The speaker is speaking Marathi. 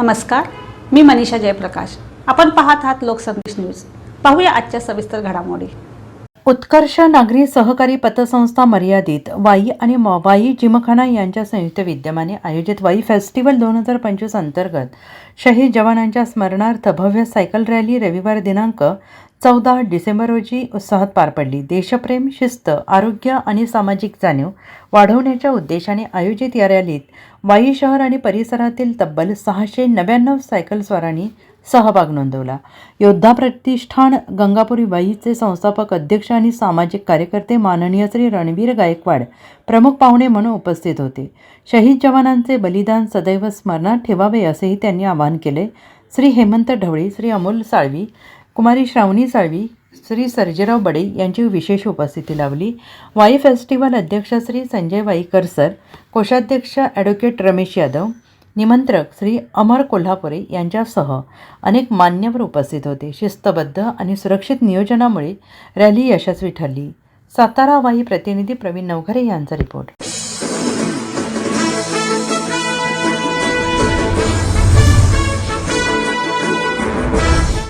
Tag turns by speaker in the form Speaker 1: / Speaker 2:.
Speaker 1: नमस्कार मी मनीषा जयप्रकाश. आपण पाहत आहात लोकसंदेश न्यूज. पाहूया आजच्या सविस्तर घडामोडी.
Speaker 2: उत्कर्ष नागरी सहकारी पतसंस्था मर्यादित वाई आणि वाई जिमखाना यांच्या संयुक्त विद्यमाने आयोजित वाई फेस्टिवल दोन हजार पंचवीस अंतर्गत शहीद जवानांच्या स्मरणार्थ भव्य सायकल रॅली रविवार दिनांक चौदा डिसेंबर रोजी उत्साहात पार पडली. देशप्रेम शिस्त आरोग्य आणि सामाजिक जाणीव वाढवण्याच्या उद्देशाने आयोजित या रॅलीत वाई शहर आणि परिसरातील तब्बल सहाशे नव्याण्णव सायकलस्वारांनी सहभाग नोंदवला. योद्धा प्रतिष्ठान गंगापुरी वाईचे संस्थापक अध्यक्ष आणि सामाजिक कार्यकर्ते माननीय श्री रणवीर गायकवाड प्रमुख पाहुणे म्हणून उपस्थित होते. शहीद जवानांचे बलिदान सदैव स्मरणात ठेवावे असेही त्यांनी आवाहन केले. श्री हेमंत ढवळी श्री अमोल साळवी कुमारी श्रावणी साळवी श्री सर्जेराव बडे यांची विशेष उपस्थिती लावली वाई फेस्टिवल अध्यक्ष श्री संजय वाईकर सर कोषाध्यक्ष ॲडव्होकेट रमेश यादव निमंत्रक श्री अमर कोल्हापुरे यांच्यासह अनेक मान्यवर उपस्थित होते. शिस्तबद्ध आणि सुरक्षित नियोजनामुळे रॅली यशस्वी ठरली. सातारा वाई प्रतिनिधी प्रवीण नवघरे यांचा रिपोर्ट.